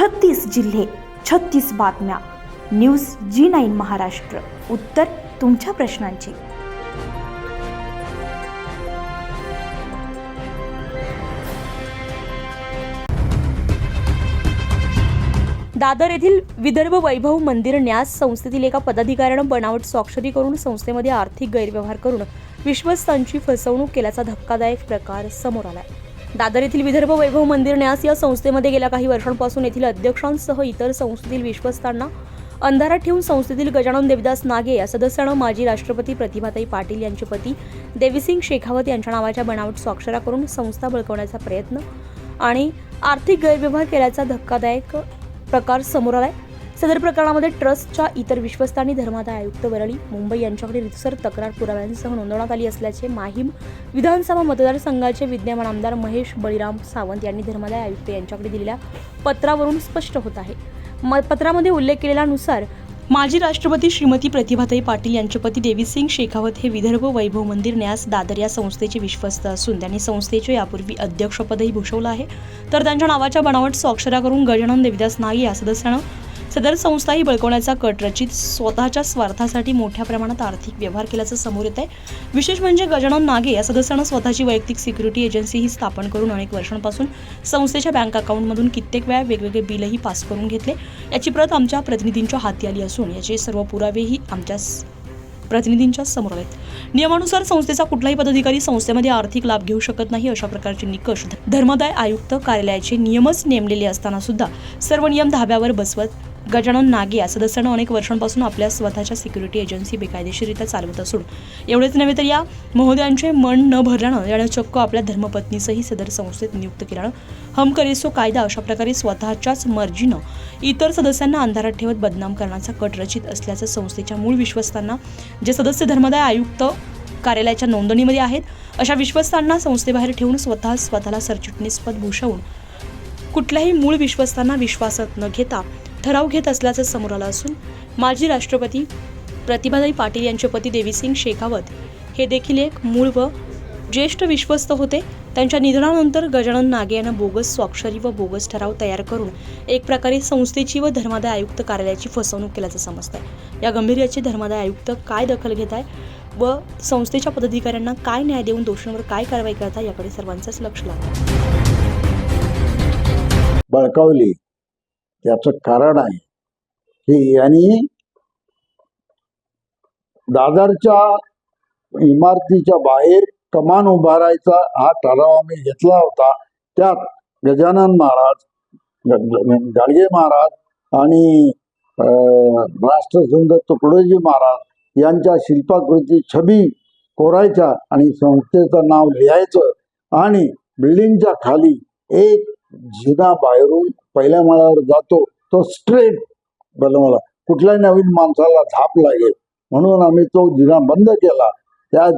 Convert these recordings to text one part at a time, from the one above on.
छत्तीस जिल्हे छत्तीस बातम्या. News G nine Maharashtra. उत्तर तुमच्या प्रश्नांची. दादर येथील विदर्भ वैभव मंदिर न्यास संस्थेतील एका पदाधिकाऱ्यानं बनावट स्वाक्षरी करून संस्थेमध्ये आर्थिक गैरव्यवहार करून विश्वस्तांची फसवणूक केल्याचा धक्कादायक प्रकार समोर आला आहे दादर येथील विदर्भ वैभव मंदिर न्यास या संस्थेमध्ये गेल्या काही वर्षांपासून येथील अध्यक्षांसह इतर संस्थेतील विश्वस्तांना अंधारात ठेवून संस्थेतील गजानन देवदास नागे या सदस्यानं माजी राष्ट्रपती प्रतिभाताई पाटील यांचे पती देवीसिंग शेखावत यांच्या नावाच्या बनावट स्वाक्षरा करून संस्था बळकवण्याचा प्रयत्न आणि आर्थिक गैरव्यवहार केल्याचा धक्कादायक प्रकार समोर आला आहे सदर प्रकरणामध्ये ट्रस्टच्या इतर विश्वस्तांनी धर्मादाय आयुक्त वरळी मुंबई यांच्याकडे रितसर तक्रार पुराव्यांसह नोंदवण्यात आली असल्याचे माहीम विधानसभा मतदारसंघाचे विद्यमान आमदार महेश बळीराम सावंत यांनी धर्मादाय आयुक्त यांच्याकडे दिलेल्या पत्रावरून स्पष्ट होत आहे. म पत्रामध्ये उल्लेख केलेल्यानुसार माजी राष्ट्रपती श्रीमती प्रतिभाताई पाटील यांचे पती देवीसिंग शेखावत हे विदर्भ वैभव मंदिर न्यास दादर या संस्थेचे विश्वस्त असून त्यांनी संस्थेचे यापूर्वी अध्यक्षपदही भूषवलं आहे. तर त्यांच्या नावाच्या बनावट स्वाक्षऱ्या करून गजानन देविदास नागी या सदस्यानं सदर संस्था ही बळकवण्याचा कट रचित स्वतःच्या स्वार्थासाठी मोठ्या प्रमाणात आर्थिक व्यवहार केल्याचं समोर येत आहे विशेष म्हणजे गजानन नागे या सदस्यानं स्वतःची वैयक्तिक सिक्युरिटी एजन्सी ही स्थापन करून अनेक वर्षांपासून संस्थेच्या बँक अकाउंटमधून कित्येक वेळा वेगवेगळे बिलही पास करून घेतले. याची प्रत आमच्या प्रतिनिधींच्या हाती आली असून याचे सर्व पुरावेही आमच्या प्रतिनिधींच्या समोर आहेत. नियमानुसार संस्थेचा कुठलाही पदाधिकारी संस्थेमध्ये आर्थिक लाभ घेऊ शकत नाही अशा प्रकारचे निकष धर्मदाय आयुक्त कार्यालयाचे नियमच नेमलेले असताना सुद्धा सर्व नियम धाब्यावर बसवत गजानन नागे या सदस्यानं अनेक वर्षांपासून आपल्या स्वतःच्या सिक्युरिटी एजन्सी बेकायदेशीरित्या चालवत असून एवढेच नव्हे तर या महोदयांचे मन न भरल्यानं यानं चक्क आपल्या धर्मपत्नीसही सदर संस्थेत नियुक्त केल्यानं हम करेसो कायदा अशा प्रकारे स्वतःच्याच मर्जीनं इतर सदस्यांना अंधारात ठेवत बदनाम करण्याचा कट रचित असल्याचं संस्थेच्या मूळ विश्वस्तांना जे सदस्य धर्मदाय आयुक्त कार्यालयाच्या नोंदणीमध्ये आहेत अशा विश्वस्तांना संस्थेबाहेर ठेवून स्वतः स्वतःला सरचिटणीसपद भूषवून कुठल्याही मूळ विश्वस्तांना विश्वासात न घेता ठराव घेत असल्याचं समोर आलं असून माजी राष्ट्रपती प्रतिभाताई पाटील यांचे पती देवीसिंग शेखावत हे देखील एक मूळ व ज्येष्ठ विश्वस्त होते. त्यांच्या निधनानंतर गजानन नागे यांना बोगस स्वाक्षरी व बोगस ठराव तयार करून एक प्रकारे संस्थेची व धर्मादाय आयुक्त कार्यालयाची फसवणूक केल्याचं समजत आहे या गंभीर्याची धर्मादाय आयुक्त काय दखल घेत आहे व संस्थेच्या पदाधिकाऱ्यांना काय न्याय देऊन दोषांवर काय कारवाई करता याकडे सर्वांचंच लक्ष लागतं बळकावली त्याचं कारण आहे की यांनी दादरच्या इमारतीच्या बाहेर कमान उभारायचा हा ठराव आम्ही घेतला होता. त्यात गजानन महाराज गाडगे महाराज आणि अं, राष्ट्रसंत तुकडोजी महाराज यांच्या शिल्पाकृती छबी कोरायच्या आणि संस्थेचं नाव लिहायचं आणि बिल्डिंगच्या खाली एक जिना बाहेरून पहिल्या माळ्यावर जातो तो स्ट्रेट बनवला. कुठल्याही नवीन माणसाला झाप लागेल? म्हणून आम्ही तो जिना बंद केला. त्या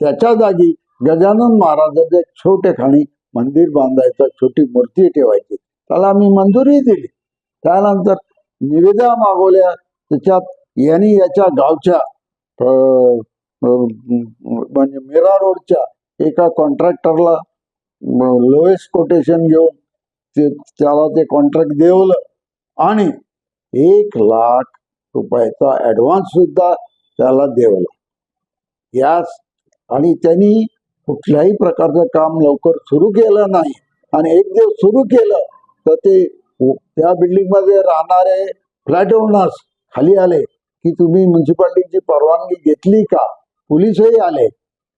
त्याच्या जागी गजानन महाराजांचे छोटे खाणी मंदिर बांधायचं छोटी मूर्ती ठेवायची. त्याला आम्ही मंजुरी दिली. त्यानंतर निवेदा मागवल्या. त्याच्यात यांनी याच्या गावच्या अं, म्हणजे मीरा रोडच्या एका कॉन्ट्रॅक्टरला लोएस्ट कोटेशन घेऊन ते त्याला ते कॉन्ट्रॅक्ट देवलं. आणि एक लाख रुपयाचा ॲडव्हान्स सुद्धा त्याला देवला. यास आणि त्यांनी कुठल्याही प्रकारचं काम लवकर सुरू केलं नाही. आणि एक दिवस सुरू केलं तर ते त्या बिल्डिंगमध्ये राहणारे फ्लॅट ओनर्स खाली आले की तुम्ही म्युन्सिपाल्टीची परवानगी घेतली का? पोलीसही आले.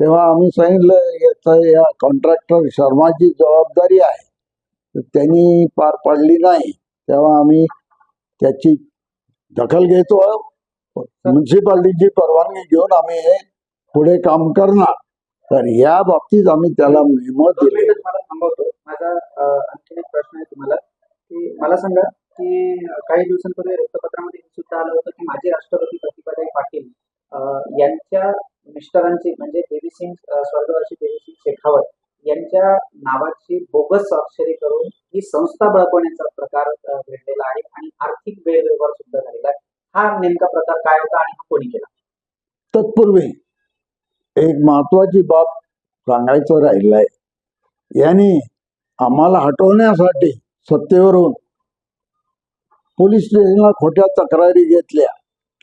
तेव्हा आम्ही सांगितलं याचं या कॉन्ट्रॅक्टर शर्माची जबाबदारी आहे. त्यांनी पार पाडली नाही. तेव्हा आम्ही त्याची दखल घेतो. म्युन्सिपाल्टीची परवानगी घेऊन आम्ही हे पुढे काम करणार. तर या बाबतीत आम्ही त्याला मेहमत दिली. थांबवतो. माझा आणखी एक प्रश्न आहे तुम्हाला. की मला सांगा की काही दिवसांपूर्वी वृत्तपत्रामध्ये सुद्धा आलं होतं की माजी राष्ट्रपती प्रतिभाताई पाटील यांच्या मिस्टरांची म्हणजे देवीसिंग अं, स्वर्गवासी देवीसिंग शेखावत यांच्या नावाची बोगस स्वाक्षरी करून ही संस्था बळकवण्याचा प्रकार घडलेला आहे आणि आर्थिक गैरव्यवहार सुद्धा झालेला आहे. हा नेमका प्रकार काय होता आणि कोणी केला? तत्पूर्वी एक महत्वाची बाब सांगायचं राहिलंय. यांनी आम्हाला हटवण्यासाठी सत्तेवरून पोलीस स्टेशनला खोट्या तक्रारी घेतल्या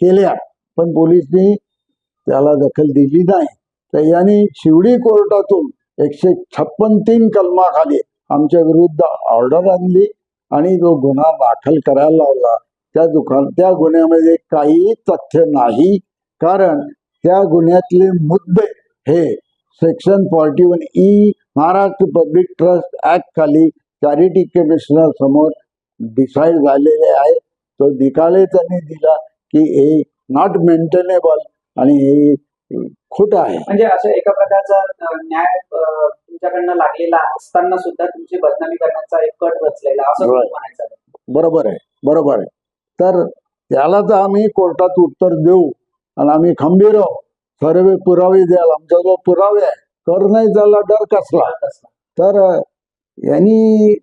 केल्या पण पोलिसनी त्याला दखल दिली नाही. तर यांनी शिवडी कोर्टातून एकशे छप्पन तीन कलमाखाली आमच्या विरुद्ध ऑर्डर आणली आणि जो गुन्हा दाखल करायला लावला. त्या दुकान त्या गुन्ह्यामध्ये काही तथ्य नाही. कारण त्या गुन्ह्यातले मुद्दे हे section forty one E Maharashtra public trust act खाली चॅरिटी कमिशनर समोर डिसाईड झालेले आहे तो निकाले त्यांनी दिला की हे नॉट मेंटेनेबल आणि हे खोटं आहे. म्हणजे असं एका प्रकारचा न्याय तुमच्याकडनं लागलेला असताना सुद्धा तुमची बदनामी करण्याचा एक कट रचलेला असं म्हणायचं. बरोबर आहे बरोबर आहे. तर त्याला तर आम्ही कोर्टात उत्तर देऊ आणि आम्ही खंबीर आहोत. सर्व पुरावे द्याल आमच्याजवळ पुरावे आहे कर नाही झाला डर कसला. तर यांनी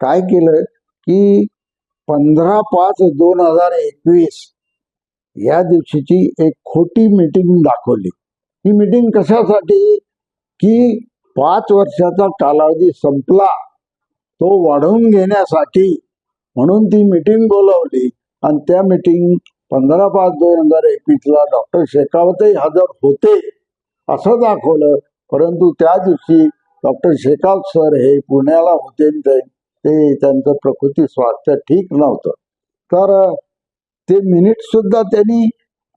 काय केलं की पंधरा पाच दोन हजार एकवीस या दिवशीची एक खोटी मीटिंग दाखवली. ही मीटिंग कशासाठी? की पाच वर्षाचा कालावधी संपला तो वाढवून घेण्यासाठी. म्हणून ती मीटिंग बोलवली. आणि त्या मीटिंग पंधरा पाच दोन हजार एकवीसला डॉक्टर शेखावतही हजर होते असं दाखवलं. परंतु त्या दिवशी डॉक्टर शेखावत सर हे पुण्याला होते ते त्यांचं प्रकृती स्वास्थ्य ठीक नव्हतं. तर ते मिनिट सुद्धा त्यांनी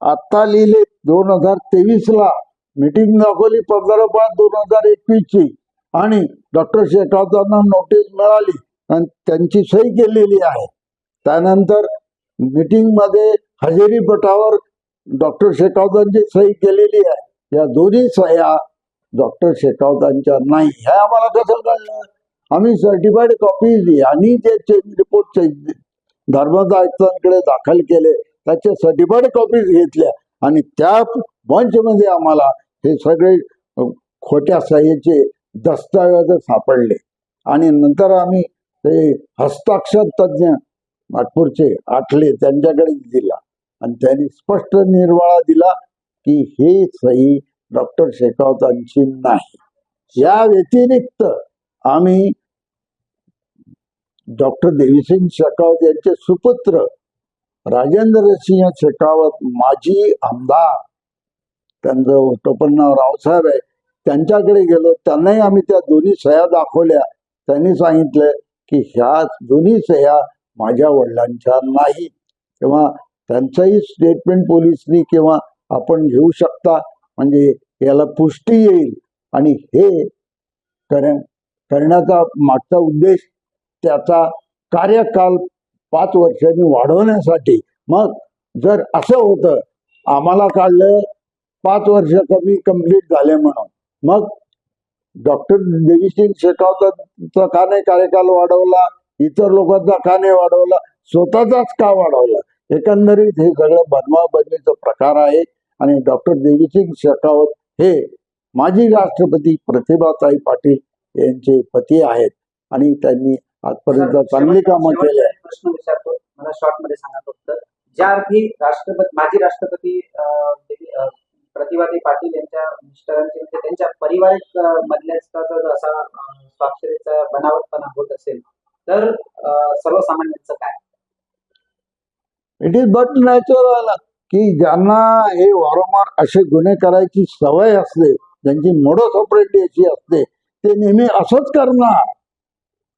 आत्ता लिहिले. दोन हजार तेवीसला मीटिंग दाखवली. पंधरा पाच दोन हजार एकवीसची. आणि डॉक्टर शेखावतांना नोटीस मिळाली. आणि त्यांची सही केलेली आहे. त्यानंतर मीटिंगमध्ये हजेरी पटावर डॉक्टर शेखावतांची सही केलेली आहे. या दोन्ही सह्या डॉक्टर शेखावतांच्या नाही. हे आम्हाला कसं कळलं? आम्ही सर्टिफाईड कॉपीज आणि ते चेंज रिपोर्ट चेंज आयुक्तांकडे दाखल केले त्याचे सर्टिफाईड कॉपीज घेतल्या. आणि त्या बंचमध्ये आम्हाला हे सगळे खोट्या सह्याचे दस्तऐवज सापडले. आणि नंतर आम्ही ते हस्ताक्षर तज्ज्ञ नागपूरचे आठले त्यांच्याकडे दिला. आणि त्यांनी स्पष्ट निर्वाळा दिला की हे सही डॉक्टर शेखावतांची नाही. या व्यतिरिक्त आम्ही डॉक्टर देवीसिंग शेखावत यांचे सुपुत्र राजेंद्र सिंह शेखावत माजी आमदार त्यांचं टोपण नाव रावसाहेब आहे त्यांच्याकडे गेलो. त्यांनाही आम्ही त्या दोन्ही सह्या दाखवल्या. त्यांनी सांगितलं की ह्या दोन्ही सह्या माझ्या वडिलांच्या नाही किंवा त्यांचंही स्टेटमेंट पोलिसनी किंवा आपण घेऊ शकता. म्हणजे याला पुष्टी येईल. आणि हे करण्याचा मागचा उद्देश त्याचा कार्यकाल पाच वर्षांनी वाढवण्यासाठी. मग जर असं होतं आम्हाला काढलं पाच वर्ष कमी कंप्लीट झाले म्हणून. मग डॉक्टर देवीसिंग शेखावतांचा का नाही कार्यकाल वाढवला? इतर लोकांचा का नाही वाढवला? स्वतःचाच का वाढवला? एकंदरीत हे सगळं बनवाबनवीचा प्रकार आहे आणि डॉक्टर देवीसिंग शेखावत हे माजी राष्ट्रपती प्रतिभाताई पाटील यांचे पती आहेत आणि त्यांनी आजपर्यंत चांगली कामं केली. प्रश्न विचारतो. मला शॉर्टमध्ये सांगा फक्त. ज्या अर्थी राष्ट्रपती माजी राष्ट्रपती प्रतिभाताई पाटील यांच्या मिस्टरांचे म्हणजे त्यांच्या पारिवारिक मधल्याचा जर असा स्वाक्षरीचा बनावटपणा होत असेल तर सर्वसामान्यांचं काय? इट इज बट नॅचरल की ज्यांना हे वारंवार असे गुन्हे करायची सवय असते ज्यांची मोडस ऑपरेटी अशी असते ते नेहमी असंच करणार.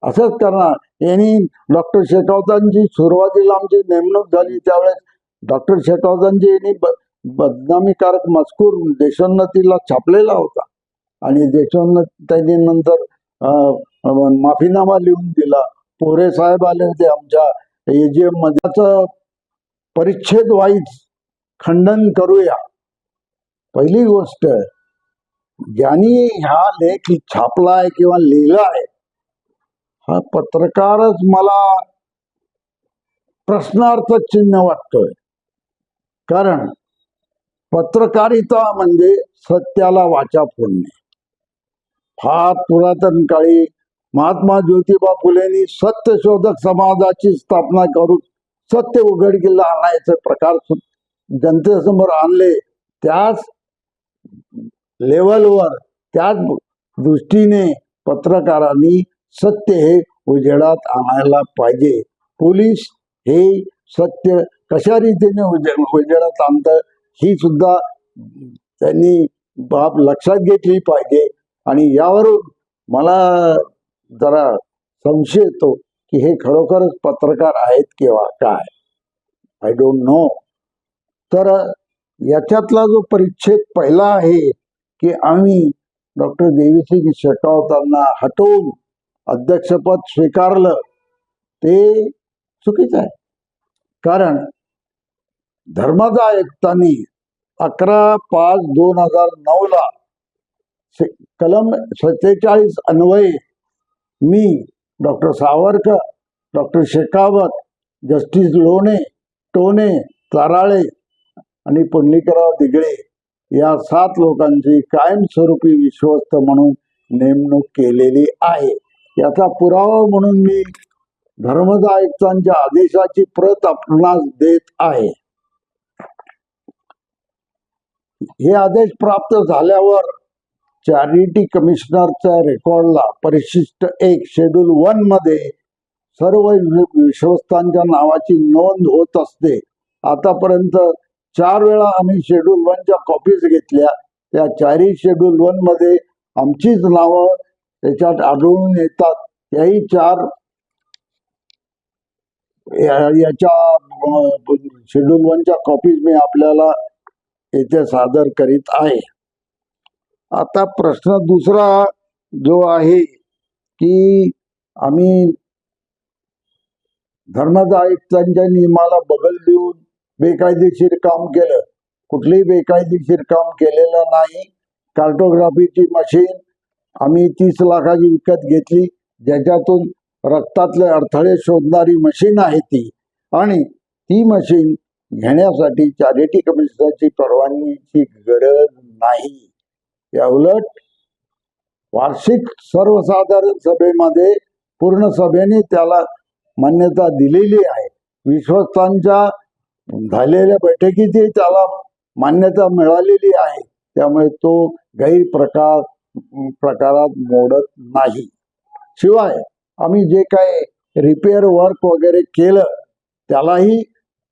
असंच करणार. यांनी डॉक्टर शेखावतांची सुरुवातीला आमची नेमणूक झाली त्यावेळेस डॉक्टर शेखावतांची यांनी बदनामीकारक मजकूर देशोन्नतीला छापलेला होता. आणि देशोन्नत त्यांनी नंतर अं, माफीनामा लिहून दिला. पोरे साहेब आले होते आमच्या एजीएममध्ये. परिच्छेद वाईज खंडन करूया. पहिली गोष्ट ज्यांनी हा लेख छापलाय किंवा लिहिलाय हा पत्रकारच मला प्रश्नार्थ चिन्ह वाटतोय. कारण पत्रकारिता म्हणजे सत्याला वाचा फोडणे. फार पुरातन काळी महात्मा ज्योतिबा फुलेंनी सत्यशोधक समाजाची स्थापना करून सत्य उघडकीला आणायचे प्रकार जनतेसमोर आणले त्याच लेवलवर त्याच दृष्टीने पत्रकारांनी सत्य हे उजेडात आणायला पाहिजे. पोलीस हे सत्य कशा रीतीने उजे- उजेडात आणतं ही सुद्धा त्यांनी बाब लक्षात घेतली पाहिजे. आणि यावरून मला जरा संशय येतो की हे खरोखरच पत्रकार आहेत किंवा काय? आय डोंट नो तर याच्यातला जो परिच्छेद पहिला आहे की आम्ही डॉक्टर देवीसिंग शेकावतांना हटवून अध्यक्षपद स्वीकारलं ते चुकीचं आहे. कारण धर्मादा आयुक्तांनी अकरा पाच दोन हजार नऊला कलम सत्तेचाळीस अन्वये मी doctor Savarkar doctor Shekhawat justice Lone Tone Tarale आणि पुंडलिकराव दिगळे या सात लोकांची कायमस्वरूपी विश्वस्त म्हणून नेमणूक केलेली आहे. याचा पुरावा म्हणून मी धर्मदा आयुक्तांच्या आदेशाची प्रत आपणास देत आहे. हे आदेश प्राप्त झाल्यावर चॅरिटी कमिशनरच्या रेकॉर्डला परिशिष्ट एक शेड्यूल वनमध्ये सर्व विश्वस्तांच्या नावाची नोंद होत असते. आतापर्यंत चार वेळा आम्ही शेड्यूल वनच्या कॉपीज घेतल्या. त्या चारही शेड्यूल वनमध्ये आमचीच नावं त्याच्यात आढळून येतात. याही चार याच्या शेड्यूल वनच्या कॉपीज मी आपल्याला येथे सादर करीत आहे. आता प्रश्न दुसरा जो आहे की आम्ही धर्मदा आयुक्तांच्या नियमाला बगल देऊन बेकायदेशीर काम केलं. कुठलंही बेकायदेशीर काम केलेलं नाही. कार्टोग्राफीची मशीन आम्ही तीस लाखाची विकत घेतली. ज्याच्यातून रक्तातले अडथळे शोधणारी मशीन आहे ती. आणि ती मशीन घेण्यासाठी चॅरिटी कमिशनरची परवानगीची गरज नाही. या उलट वार्षिक सर्वसाधारण सभेमध्ये पूर्ण सभेने त्याला मान्यता दिलेली आहे. विश्वस्तांच्या झालेल्या बैठकीतही त्याला मान्यता मिळालेली आहे. त्यामुळे तो गैरप्रकार प्रकारात मोडत नाही. शिवाय आम्ही जे काय रिपेअर वर्क वगैरे केलं त्यालाही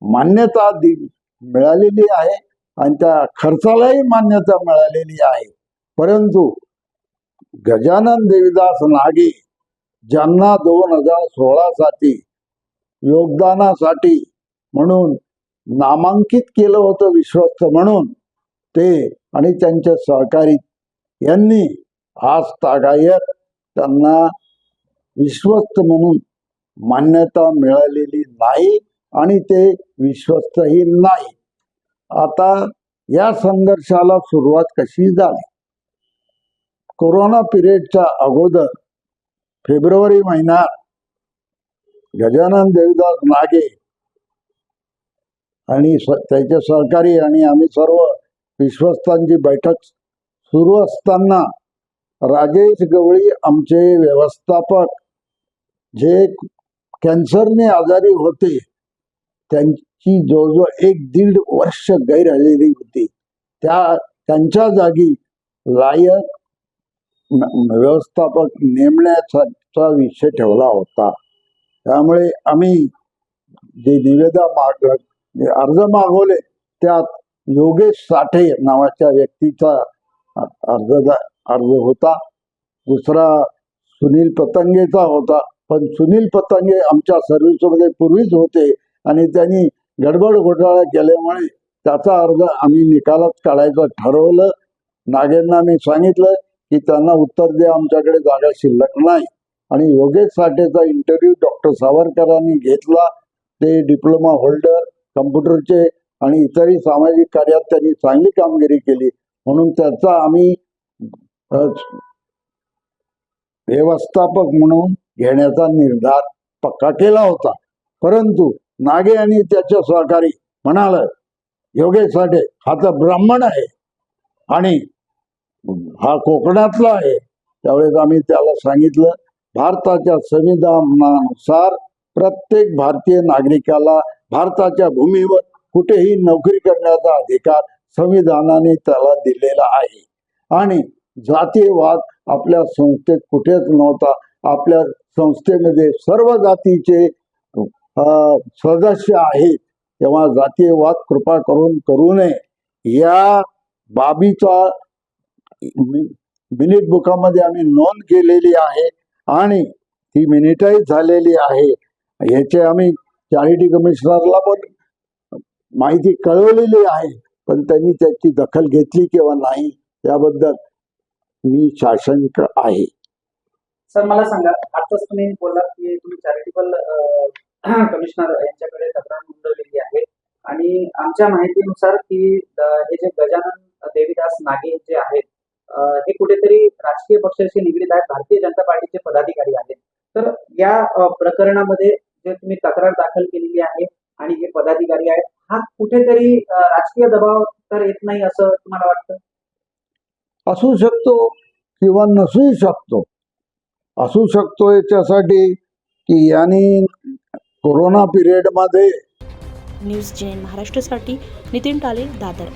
मान्यता दि मिळालेली आहे आणि त्या खर्चालाही मान्यता मिळालेली आहे. परंतु गजानन देवीदास नागे ज्यांना दोन हजार सोळा साठी योगदानासाठी म्हणून नामांकित केलं होतं विश्वस्त म्हणून ते आणि त्यांचे सहकारी यांनी आज तागायत त्यांना विश्वस्त म्हणून मान्यता मिळालेली नाही आणि ते विश्वस्तही नाही. आता या संघर्षाला सुरुवात कशी झाली? कोरोना पिरियडच्या अगोदर फेब्रुवारी महिन्यात गजानन देवीदास नागे आणि त्याचे सहकारी आणि आम्ही सर्व विश्वस्तांची बैठक सुरू असताना राजेश गवळी आमचे व्यवस्थापक जे कॅन्सरने आजारी होते त्यांची जवळजवळ एक दीड वर्ष गैरहजेरी होती. त्या त्यांच्या जागी लायक व्यवस्थापक नेमण्याचा विषय ठेवला होता. त्यामुळे आम्ही जे निवेदा माग जे अर्ज मागवले त्यात योगेश साठे नावाच्या व्यक्तीचा अर्ज अर्ज होता. दुसरा सुनील पतंगेचा होता. पण सुनील पतंगे आमच्या सर्व्हिसमध्ये पूर्वीच होते आणि त्यांनी गडबड घोटाळा केल्यामुळे त्याचा अर्ज आम्ही निकालात काढायचं ठरवलं. नागेंना मी सांगितलं की त्यांना उत्तर द्या आमच्याकडे जागा शिल्लक नाही. आणि योगेश साठेचा इंटरव्ह्यू डॉक्टर सावरकरांनी घेतला. ते डिप्लोमा होल्डर कम्प्युटरचे आणि इतरही सामाजिक कार्यात त्यांनी चांगली कामगिरी केली. म्हणून त्याचा आम्ही व्यवस्थापक म्हणून घेण्याचा निर्धार पक्का केला होता. परंतु नागे आणि त्याच्या सहकारी म्हणाल योगेश साठे हा तर ब्राह्मण आहे आणि हा कोकणातला आहे. त्यावेळेस आम्ही त्याला सांगितलं भारताच्या संविधानानुसार प्रत्येक भारतीय नागरिकाला भारताच्या भूमीवर कुठेही नोकरी करण्याचा अधिकार संविधानाने त्याला दिलेला आहे. आणि जातीयवाद आपल्या संस्थेत कुठेच नव्हता. आपल्या संस्थेमध्ये सर्व जातीचे सदस्य आहेत. तेव्हा जातीयवाद कृपा करून करू नये. या बाबीचा मिनिट बुकामध्ये आम्ही नोंद केलेली आहे आणि ती मिनिटाईज झालेली आहे. याचे आम्ही चॅरिटी कमिशनरला पण माहिती कळवलेली आहे. पण त्यांनी त्याची दखल घेतली किंवा नाही याबद्दल मी शासनक आहे. सर मला सांगा आताच तुम्ही बोललात की तुम्ही चॅरिटेबल कमिशनर यांच्याकडे तक्रार नोंदवलेली आहे. आणि आमच्या माहितीनुसार की हे जे गजानन देवीदास नागे जे आहेत हे कुठेतरी राजकीय पक्षाशी निगडीत आहेत भारतीय जनता पार्टीचे पदाधिकारी आहेत. तर या प्रकरणामध्ये जे तुम्ही तक्रार दाखल केलेली आहे आणि हे पदाधिकारी आहेत हा कुठेतरी राजकीय दबाव तर येत नाही असं तुम्हाला वाटतं? असू शकतो किंवा नसूही शकतो. असू शकतो याच्यासाठी की यांनी कोरोना पिरियडमध्ये न्यूज जेन महाराष्ट्रासाठी नितीन टाले दादर.